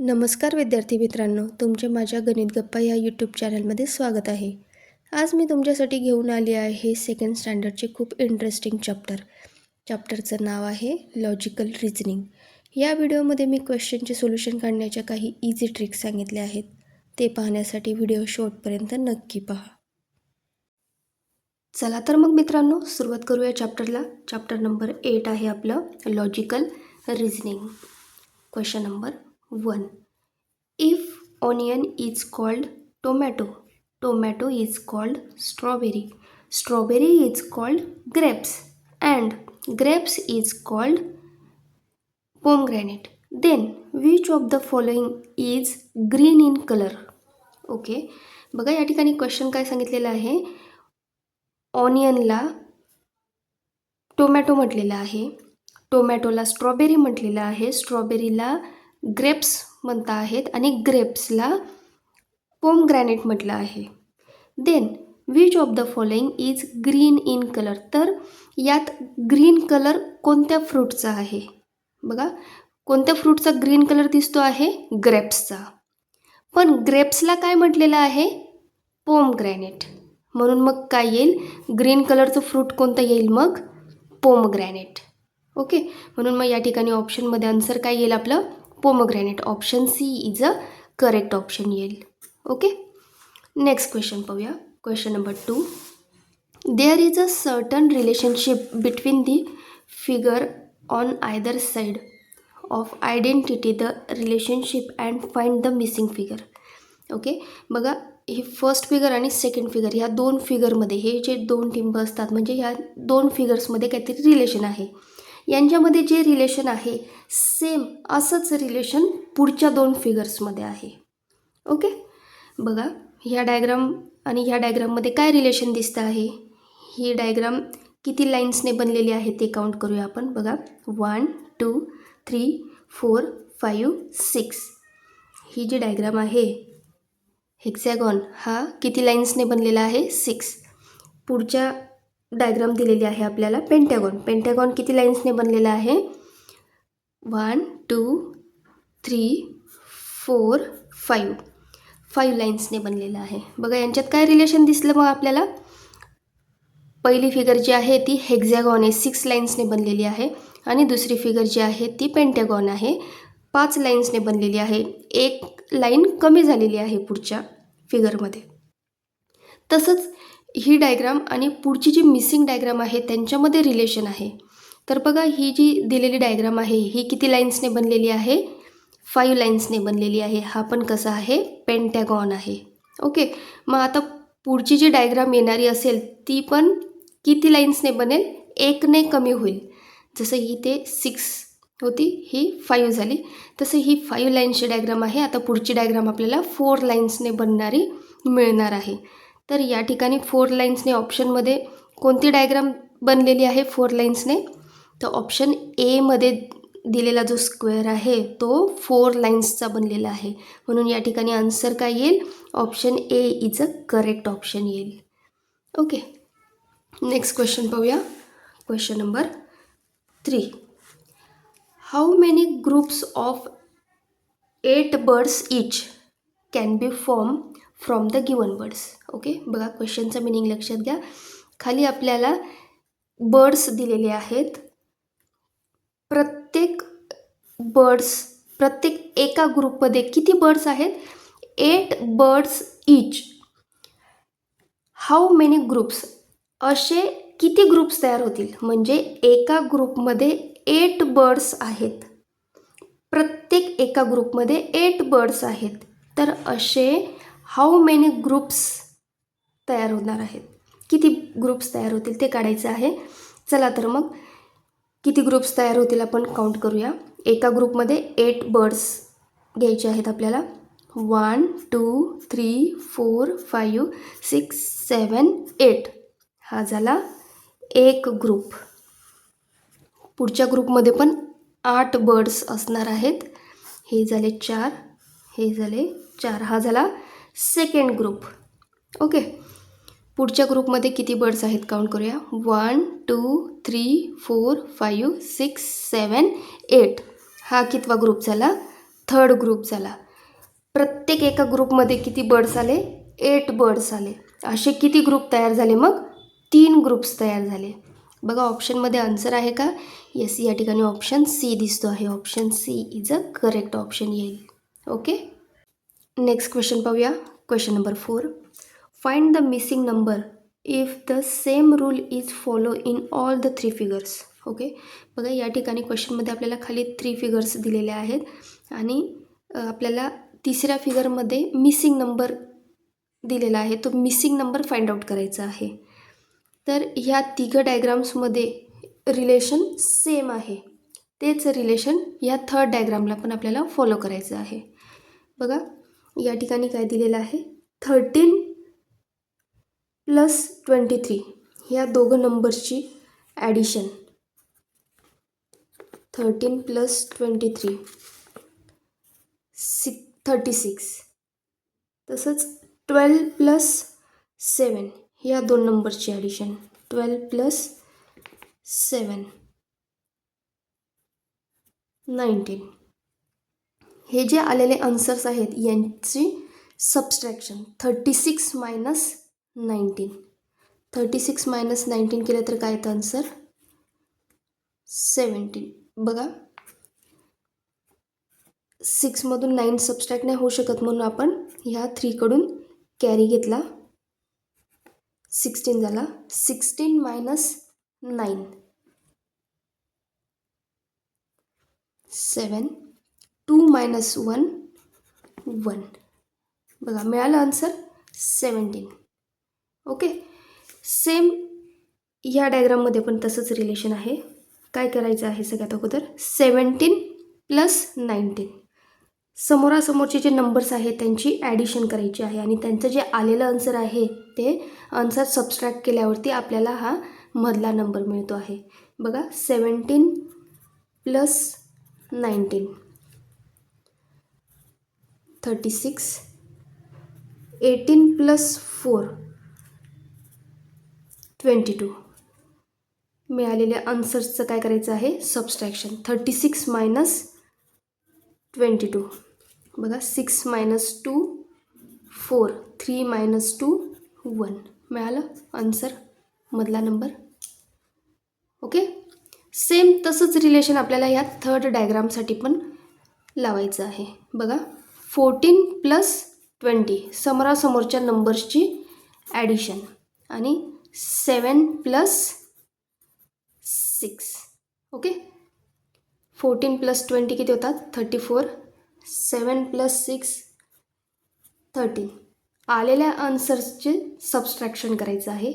नमस्कार विद्यार्थी मित्रांनो तुमचे माझ्या गणित गप्पा या यूट्यूब चॅनलमध्ये स्वागत आहे. आज मी तुमच्यासाठी घेऊन आली आहे सेकंड स्टँडर्डचे खूप इंटरेस्टिंग चॅप्टर चॅप्टरचं नाव आहे लॉजिकल रिझनिंग या व्हिडिओमध्ये मी क्वेश्चनचे सोल्युशन काढण्याच्या काही इझी ट्रिक्स सांगितल्या आहेत. ते पाहण्यासाठी व्हिडिओ शेवटपर्यंत नक्की पहा. चला तर मग मित्रांनो सुरुवात करूया चॅप्टरला चॅप्टर नंबर एट आहे आपलं logical reasoning question number one. If onion is called tomato tomato is called strawberry strawberry is called grapes and grapes is called pomegranate then which of the following is green in colour okay बघा या ठिकाणी question काय सांगितलेलं आहे? ऑनियनला tomato म्हटलेलं आहे. टोमॅटोला strawberry म्हटलेलं आहे. स्ट्रॉबेरीला ग्रेप्स म्हणता आहेत आणि ग्रेप्सला पोम ग्रॅनेट म्हटलं आहे. Then which of the following is green in colour तर यात ग्रीन कलर कोणत्या फ्रूटचा आहे? बघा कोणत्या फ्रूटचा ग्रीन कलर दिसतो आहे? ग्रेप्सचा पण ग्रेप्सला काय म्हटलेलं आहे? पोम ग्रॅनेट म्हणून मग काय येईल? ग्रीन कलरचं फ्रूट कोणतं येईल मग? पोम ग्रॅनेट ओके म्हणून मग या ठिकाणी ऑप्शनमध्ये आन्सर काय येईल आपलं? Pomegranate option C is a correct option येईल ओके नेक्स्ट क्वेश्चन पाहूया question number two there is a certain relationship between the figure on either side of identity the relationship and find the missing figure okay बघा हे first figure आणि second figure ह्या दोन फिगरमध्ये हे जे दोन टिंब असतात म्हणजे ह्या दोन फिगर्समध्ये काहीतरी रिलेशन आहे. यांच्यामध्ये जे रिलेशन आहे सेम असंच रिलेशन पुढच्या दोन फिगर्समध्ये आहे. ओके बघा ह्या डायग्राम आणि ह्या डायग्राममध्ये काय रिलेशन दिसतं आहे? ही डायग्राम किती लाईन्सने बनलेली आहे ते काउंट करूया आपण. बघा one two three four five six ही जी डायग्राम आहे हेक्झॅगॉन हा किती लाईन्सने बनलेला आहे? सिक्स पुढच्या डायग्राम दिलेली आहे आपल्याला. पेंटॅगॉन पेंटॅगॉन किती लाईन्सने बनलेला आहे? One two three four five five लाईन्सने बनलेलं आहे. बघा यांच्यात काय रिलेशन दिसलं मग आपल्याला? पहिली फिगर जी आहे ती हेक्झॅगॉन आहे. सिक्स लाईन्सने बनलेली आहे. आणि दुसरी फिगर जी आहे ती पेंटॅगॉन आहे. पाच लाईन्सने बनलेली आहे. एक लाईन कमी झालेली आहे पुढच्या फिगरमध्ये तसंच ही डायग्राम आणि पुढची जी मिसिंग डायग्राम आहे त्यांच्यामध्ये रिलेशन आहे. तर बघा ही जी दिलेली डायग्राम आहे ही किती लाईन्सने बनलेली आहे? फाईव्ह लाईन्सने बनलेली आहे. हा पण कसा आहे? पेंटॅगॉन आहे. ओके? मग आता पुढची जी डायग्राम येणारी असेल ती पण किती लाईन्सने बनेल? एकने कमी होईल. जसं ही ते सिक्स होती ही फाईव्ह झाली. तसं ही फाईव्ह लाईन्सची डायग्राम आहे. आता पुढची डायग्राम आपल्याला फोर लाईन्सने बनणारी मिळणार आहे. तर या ठिकाणी फोर लाईन्सने ऑप्शनमध्ये कोणती डायग्राम बनलेली आहे? फोर लाईन्सने तर ऑप्शन एमध्ये दिलेला जो स्क्वेअर आहे तो फोर लाईन्सचा बनलेला आहे. म्हणून या ठिकाणी आन्सर काय येईल? Option A is a correct option येईल. ओके नेक्स्ट क्वेश्चन पाहूया. Question number three how many groups of eight birds each can be form from the given birds okay बघा क्वेश्चनचं मिनिंग लक्षात घ्या. खाली आपल्याला बर्ड्स दिलेले आहेत. प्रत्येक बर्ड्स प्रत्येक एका ग्रुपमध्ये किती बर्ड्स आहेत? Eight birds each how many groups असे किती ग्रुप्स तयार होतील? म्हणजे एका ग्रुपमध्ये एट बर्ड्स आहेत. प्रत्येक एका ग्रुपमध्ये एट बर्ड्स आहेत. तर असे हाऊ मेनी ग्रुप्स तयार होणार आहेत? किती ग्रुप्स तयार होतील ते काढायचं आहे. चला तर मग किती ग्रुप्स तयार होतील आपण काउंट करूया. एका ग्रुपमध्ये एट बर्ड्स घ्यायचे आहेत आपल्याला. One two three four five six seven eight हा झाला एक ग्रुप पुढच्या ग्रुपमध्ये पण आठ बर्ड्स असणार आहेत. हे झाले चार. हे झाले चार. हा झाला सेकंड ग्रुप. ओके. पुढच्या ग्रुपमध्ये किती बर्ड्स आहेत काउंट करूया. One two three four five six seven eight. हा कितवा ग्रुप झाला? थर्ड ग्रुप झाला. प्रत्येक एका ग्रुपमध्ये किती बर्ड्स आले? एट बर्ड्स आले. असे किती ग्रुप तयार झाले मग? तीन ग्रुप्स तयार झाले. बघा ऑप्शनमध्ये आन्सर आहे का? येस या ठिकाणी ऑप्शन सी दिसतो आहे. Option C is a correct option येईल. ओके? नेक्स्ट क्वेश्चन पाहूया. Question number four find the missing number if the same rule is follow in all the three figures okay बघा या ठिकाणी क्वेश्चनमध्ये आपल्याला खाली थ्री फिगर्स दिलेले आहेत आणि आपल्याला तिसऱ्या फिगरमध्ये मिसिंग नंबर दिलेला आहे. तो मिसिंग नंबर फाइंड आउट करायचा आहे. तर ह्या तिघं डायग्राम्समध्ये रिलेशन सेम आहे. तेच रिलेशन ह्या थर्ड डायग्रामला पण आपल्याला फॉलो करायचं आहे. बघा या ठिकाणी काय दिलेलं आहे? थर्टीन प्लस ट्वेंटी थ्री ह्या दोघं नंबर्सची addition thirteen plus twenty three six thirty six तसंच ट्वेल्व प्लस सेवन ह्या दोन नंबरची addition twelve plus seven nineteen हे जे आलेले आन्सर्स आहेत यांची subtraction thirty six minus nineteen thirty six minus nineteen केलं तर काय येतं आन्सर सेवन्टीन बघा. सिक्समधून नाईन सबस्ट्रॅक्ट नाही होऊ शकत म्हणून आपण ह्या थ्रीकडून कॅरी घेतला. सिक्स्टीन झाला. Sixteen minus nine seven two minus one one बघा मिळालं आन्सर सेवन्टीन ओके सेम या डायग्राममध्ये पण तसंच रिलेशन आहे. काय करायचं आहे सगळ्यात अगोदर? सेवन्टीन प्लस नाईन्टीन समोरासमोरचे जे नंबर्स आहेत त्यांची ॲडिशन करायची आहे आणि त्यांचं जे आलेलं आन्सर आहे ते आन्सर सबस्ट्रॅक्ट केल्यावरती आपल्याला हा मधला नंबर मिळतो आहे. बघा seventeen plus nineteen thirty six eighteen plus four twenty two. मिळालेल्या आन्सर्सचं काय करायचं आहे? Subtraction thirty six minus twenty two. बघा six minus two four. Three minus two one. मिळालं? आन्सर मधला नंबर ओके सेम तसंच रिलेशन आपल्याला या थर्ड डायग्रामसाठी पण लावायचं आहे. बघा. फोर्टीन प्लस ट्वेंटी समोरासमोरच्या नंबर्सची ॲडिशन. आणि seven plus six. Okay? Fourteen plus twenty किती होतात? Thirty four. Seven plus six thirteen. आलेल्या आन्सर्सचे सबस्ट्रॅक्शन करायचं आहे.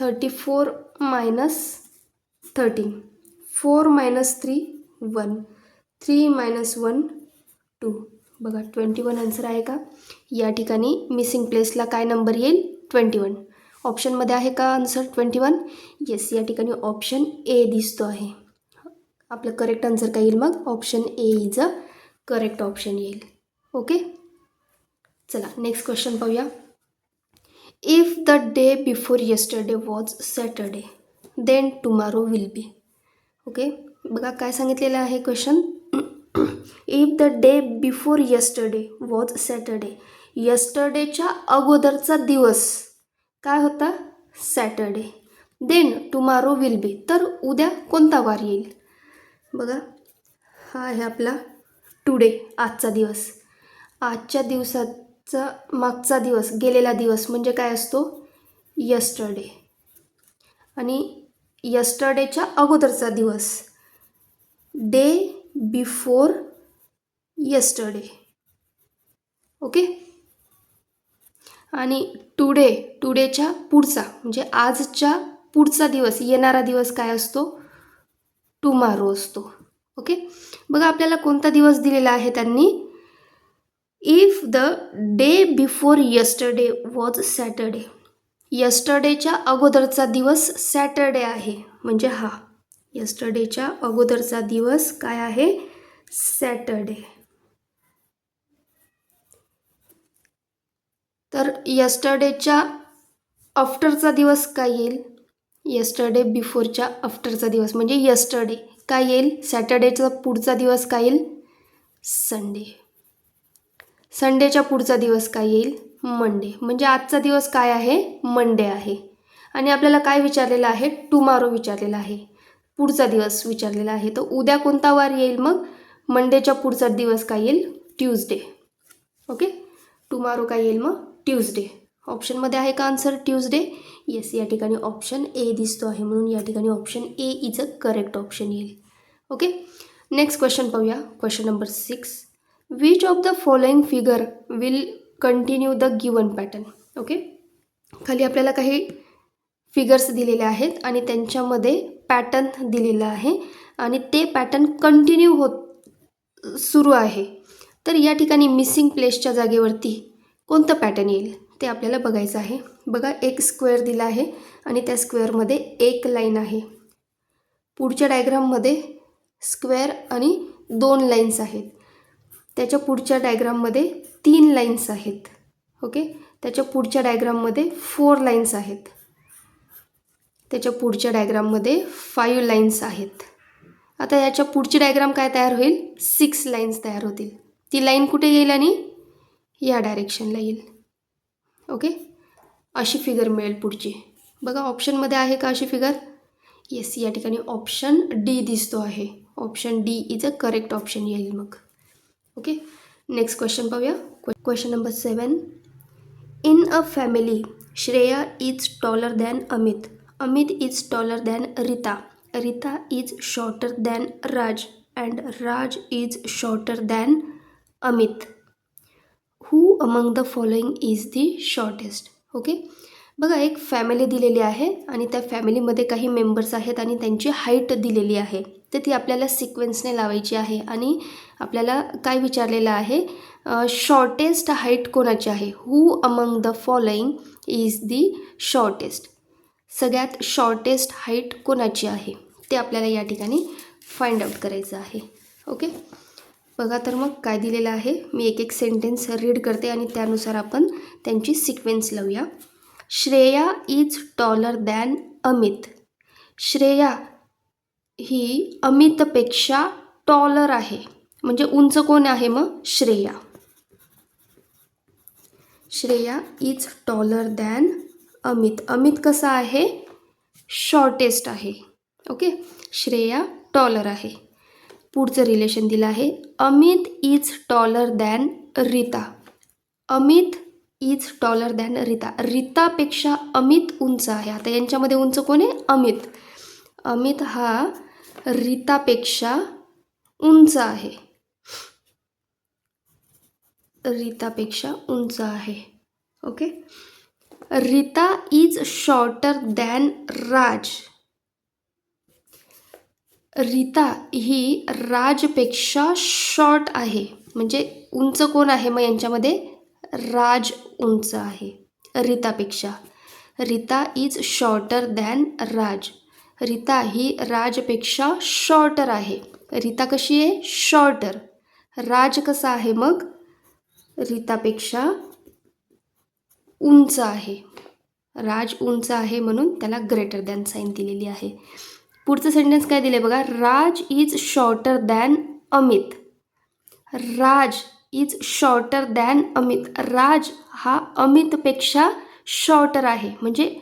Thirty four minus thirteen. Four minus three one. Three minus one two. बघा ट्वेंटी वन आन्सर आहे का? या ठिकाणी मिसिंग प्लेसला काय नंबर येईल? ट्वेंटी वन ऑप्शनमध्ये आहे का आन्सर ट्वेंटी वन येस या ठिकाणी ऑप्शन ए दिसतो आहे. आपलं करेक्ट आन्सर काय येईल मग? Option A is a correct option येईल. ओके चला नेक्स्ट क्वेश्चन पाहूया. If the day before yesterday was Saturday then tomorrow will be okay बघा काय सांगितलेलं आहे question if the day before yesterday was Saturday यस्टरडेच्या अगोदरचा दिवस काय होता? Saturday then tomorrow will be तर उद्या कोणता वार येईल? बघा हा आहे आपला टुडे आजचा दिवस. आजच्या दिवसाचा मागचा दिवस गेलेला दिवस म्हणजे काय असतो? यस्टरडे आणि यस्टरडेच्या अगोदरचा दिवस. डे बिफोर यस्टरडे ओके आणि टुडे टुडेच्या पुढचा म्हणजे आजच्या पुढचा दिवस येणारा दिवस काय असतो? टुमारो असतो. ओके बघा आपल्याला कोणता दिवस दिलेला आहे त्यांनी? If the day before yesterday was Saturday यस्टरडेच्या अगोदरचा दिवस सॅटरडे आहे. म्हणजे हा. यस्टरडेच्या अगोदरचा दिवस काय आहे? सॅटरडे तर यस्टरडेच्या आफ्टरचा दिवस काय येईल? यस्टरडे बिफोरच्या आफ्टरचा दिवस म्हणजे यस्टरडे काय येईल? सॅटरडेचा पुढचा दिवस काय येईल? संडे संडेच्या पुढचा दिवस काय येईल? मंडे म्हणजे आजचा दिवस काय आहे? मंडे आहे. आणि आपल्याला काय विचारलेलं आहे? टुमारो विचारलेला आहे. पुढचा दिवस विचारलेला आहे. तर उद्या कोणता वार येईल मग? मंडेच्या पुढचा दिवस काय येईल? ट्यूजडे ओके टुमारो काय येईल मग? ट्यूजडे ऑप्शनमध्ये आहे का आन्सर ट्यूजडे येस या ठिकाणी ऑप्शन ए दिसतो आहे. म्हणून या ठिकाणी option A is a correct option येईल. ओके नेक्स्ट क्वेश्चन पाहूया. Question number six which of the following figure will continue the given pattern okay खाली आपल्याला काही फिगर्स दिलेले आहेत आणि त्यांच्यामध्ये पॅटर्न दिलेला आहे आणि ते पॅटर्न कंटिन्यू होत सुरू आहे. तर या ठिकाणी मिसिंग प्लेसच्या जागेवरती कोणतं पॅटर्न येईल ते आपल्याला बघायचं आहे. बघा एक स्क्वेअर दिला आहे आणि त्या स्क्वेअरमध्ये एक लाईन आहे. पुढच्या डायग्राममध्ये स्क्वेअर आणि दोन लाईन्स आहेत. त्याच्या पुढच्या डायग्राममध्ये तीन लाईन्स आहेत. ओके त्याच्या पुढच्या डायग्राममध्ये फोर लाईन्स आहेत. त्याच्या पुढच्या डायग्राममध्ये फाईव्ह लाईन्स आहेत. आता याच्या पुढची डायग्राम काय तयार होईल? सिक्स लाईन्स तयार होतील. ती लाईन कुठे येईल आणि? या डायरेक्शनला येईल. ओके अशी फिगर मिळेल पुढची. बघा ऑप्शनमध्ये आहे का अशी फिगर येस या ठिकाणी ऑप्शन डी दिसतो आहे. Option D is a correct option येईल मग. ओके नेक्स्ट क्वेश्चन पाहूया. Question number seven in a family Shreya is taller than Amit Amit is taller than Rita. Rita is shorter than Raj and Raj is shorter than Amit. Who among the following is the shortest okay बघा एक family दिलेली आहे आणि त्या फॅमिलीमध्ये काही members आहेत आणि त्यांची हाईट दिलेली आहे. तर ती आपल्याला सिक्वेन्सने लावायची आहे आणि आपल्याला काय विचारलेलं आहे? शॉर्टेस्ट हाईट कोणाची आहे? Who among the following is the shortest सगळ्यात शॉर्टेस्ट हाईट कोणाची आहे? ते आपल्याला या ठिकाणी फाइंड आउट करायचं आहे. ओके बघा तर मग काय दिलेलं आहे. मी एक एक सेंटेन्स रीड करते आणि त्यानुसार आपण त्यांची सिक्वेन्स लावूया. Shreya is taller than Amit. Shreya ही अमितपेक्षा टॉलर आहे. म्हणजे उंच कोण आहे मग? Shreya. Shreya is taller than Amit. Amit कसा आहे? शॉर्टेस्ट आहे. ओके श्रेया टॉलर आहे. पुढचं रिलेशन दिलं आहे. Amit is taller than Rita. Amit is taller than Rita. रीतापेक्षा Amit उंच आहे. आता यांच्यामध्ये उंच कोण आहे? अमित. अमित हा रीतापेक्षा उंच आहे. रीतापेक्षा उंच आहे. Okay Rita is shorter than Raj Rita ही राजपेक्षा शॉर्ट आहे. म्हणजे उंच कोण आहे मग यांच्यामध्ये? राज उंच आहे. रीतापेक्षा. Rita is shorter than Raj Rita ही राजपेक्षा शॉर्टर आहे. रीता कशी आहे? शॉर्टर राज कसा आहे मग? रीतापेक्षा उंच आहे. राज उंच आहे म्हणून त्याला ग्रेटर दॅन साईन दिलेली आहे. पुढचं सेंटेन्स काय दिले बघा? Raj is shorter than Amit. Raj is shorter than Amit. Raj हा अमितपेक्षा शॉर्टर आहे. म्हणजे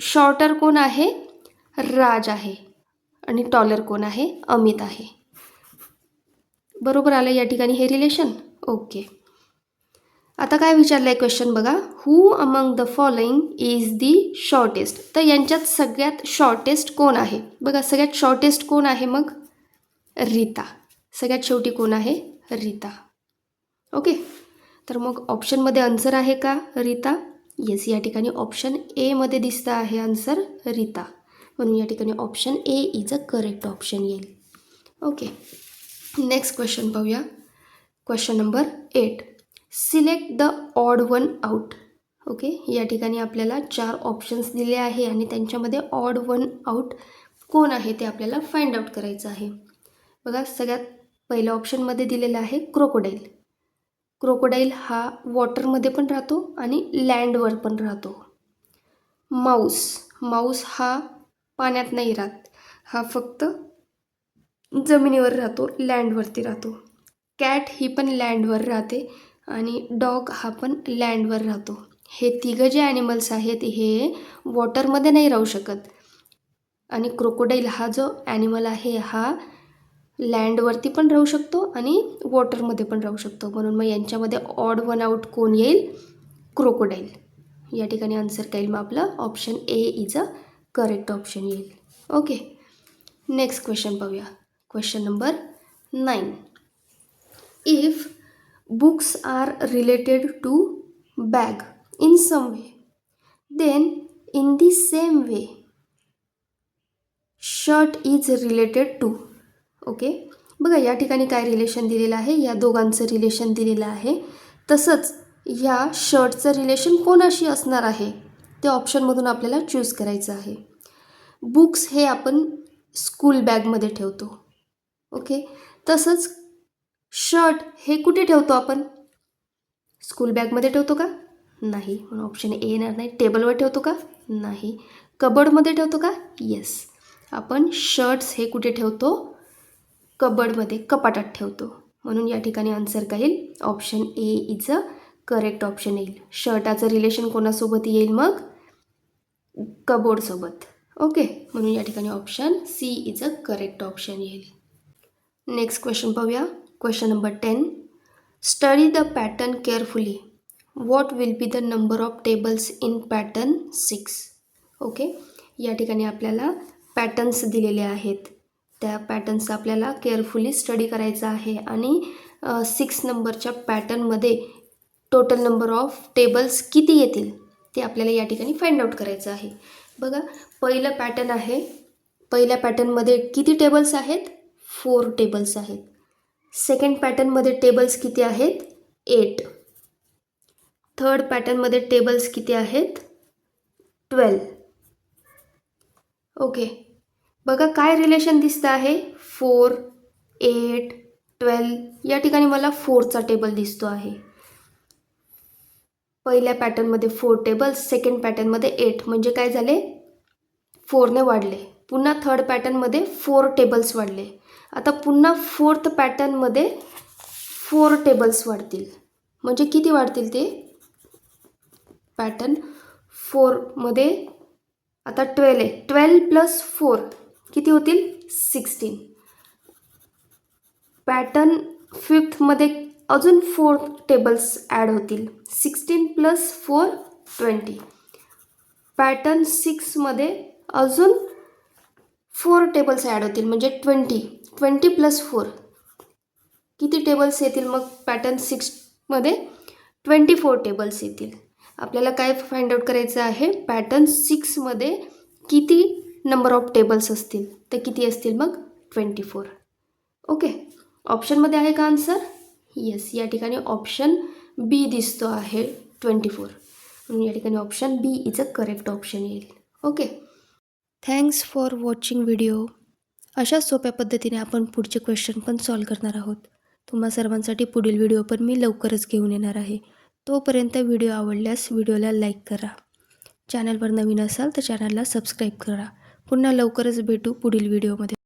शॉर्टर कोण आहे? राज आहे. आणि टॉलर कोण आहे? अमित आहे. बरोबर आलं या ठिकाणी हे रिलेशन ओके आता काय विचारलं आहे क्वेश्चन बघा. Who among the following is the shortest तर यांच्यात सगळ्यात शॉर्टेस्ट कोण आहे? बघा सगळ्यात शॉर्टेस्ट कोण आहे मग? रीता. सगळ्यात शेवटी कोण आहे? रीता. ओके तर मग ऑप्शनमध्ये आन्सर आहे का रीता? येस या ठिकाणी ऑप्शन एमध्ये दिसतं आहे आन्सर रीता. म्हणून या ठिकाणी option A is a correct option येईल. ओके नेक्स्ट क्वेश्चन पाहूया. Question number eight select the odd one out. Okay? या ठिकाणी आपल्याला चार ऑप्शन्स दिले आहे आणि त्यांच्यामध्ये ऑड वन आउट कोण आहे ते आपल्याला फाइंड आउट करायचं आहे. बघा सगळ्यात पहिल्या ऑप्शनमध्ये दिलेलं आहे क्रोकोडाईल क्रोकोडाईल हा वॉटरमध्ये पण राहतो आणि लँडवर पण राहतो. माऊस माऊस हा पाण्यात नाही राहत. हा फक्त जमिनीवर राहतो लँडवरती राहतो. कॅट ही पण लँडवर राहते. आणि डॉग हा पण लँडवर राहतो. हे तिघं जे ॲनिमल्स आहेत हे वॉटरमध्ये नाही राहू शकत. आणि क्रोकोडाईल हा जो ॲनिमल आहे हा लँडवरती पण राहू शकतो आणि वॉटरमध्ये पण राहू शकतो. म्हणून मग यांच्यामध्ये ऑड वन आउट कोण येईल? क्रोकोडाईल या ठिकाणी आन्सर काय येईल मग आपलं option A is a correct option येईल. ओके नेक्स्ट क्वेश्चन पाहूया. Question number nine if books are related to bag in some way then in the same way shirt is related to okay बघा या ठिकाणी काय relation दिलेलं आहे? या दोघांचं रिलेशन दिलेलं आहे. तसंच या शर्टचं रिलेशन कोणाशी असणार आहे? ते ऑप्शनमधून आपल्याला चूज करायचं आहे. बुक्स हे आपण स्कूल बॅगमध्ये ठेवतो ओके तसंच शर्ट हे कुठे ठेवतो आपण? स्कूल बॅगमध्ये ठेवतो का? नाही. म्हणून ऑप्शन ए येणार नाही. टेबलवर ठेवतो का? नाही. कबडमध्ये ठेवतो का? येस. आपण शर्ट्स हे कुठे ठेवतो? कबडमध्ये कपाटात ठेवतो. म्हणून या ठिकाणी आन्सर काय येईल? Option A is a correct option येईल. शर्टाचं रिलेशन कोणासोबत येईल मग? कबोर्डसोबत. ओके. म्हणून या ठिकाणी option C is a correct option येईल. नेक्स्ट क्वेश्चन पाहूया. Question number ten. Study the pattern carefully what will be the number of tables in pattern six okay या ठिकाणी आपल्याला पॅटर्न्स दिलेले आहेत. त्या पॅटर्न्स आपल्याला केअरफुली स्टडी करायचा आहे आणि सिक्स नंबरच्या पॅटर्नमध्ये टोटल नंबर ऑफ टेबल्स किती येतील ते आपल्याला या ठिकाणी फाइंड आउट करायचं आहे. बघा पहिलं पॅटर्न आहे. पहिल्या पॅटर्नमध्ये किती टेबल्स आहेत? फोर टेबल्स आहेत. सेकंड पॅटर्नमध्ये टेबल्स किती आहेत? एट थर्ड पॅटर्नमध्ये टेबल्स किती आहेत? ट्वेल्व ओके बघा काय रिलेशन दिसतं आहे? फोर एट ट्वेल्व या ठिकाणी मला फोरचा टेबल दिसतो आहे. पहिल्या पॅटर्नमध्ये फोर टेबल्स सेकंड पॅटर्नमध्ये एट म्हणजे काय झाले? फोरने वाढले. पुन्हा थर्ड पॅटर्नमध्ये फोर टेबल्स वाढले. आता पुन्हा फोर्थ पॅटर्नमध्ये फोर टेबल्स वाढतील. म्हणजे किती वाढतील ते? पॅटर्न फोरमध्ये आता ट्वेल्व आहे. ट्वेल्व प्लस फोर किती होतील? सिक्स्टीन पॅटर्न फिफ्थमध्ये अजून फोर टेबल्स ॲड होतील. Sixteen plus four twenty pattern सिक्समध्ये अजून फोर टेबल्स ॲड होतील. म्हणजे ट्वेंटी ट्वेंटी प्लस फोर. किती टेबल्स येतील मग? पॅटर्न सिक्समध्ये ट्वेंटी फोर टेबल्स येतील. आपल्याला काय फाइंड आउट करायचं आहे? पॅटर्न सिक्समध्ये किती नंबर ऑफ टेबल्स असतील? तर किती असतील मग? ट्वेंटी फोर ओके ऑप्शनमध्ये आहे का आन्सर येस या ठिकाणी ऑप्शन बी दिसतो आहे. ट्वेंटी फोर म्हणून या ठिकाणी option B is a correct option येईल. Okay thanks for watching video अशा सोप्या पद्धतीने आपण पुढचे क्वेश्चन पण सॉल्व करणार आहोत. तुम्हा सर्वांसाठी पुढील व्हिडिओ पण मी लवकरच घेऊन येणार आहे. तोपर्यंत व्हिडिओ आवडल्यास व्हिडिओला लाईक करा. चॅनलवर नवीन असाल तर चॅनलला सबस्क्राईब करा. पुन्हा लवकरच भेटू पुढील व्हिडिओमध्ये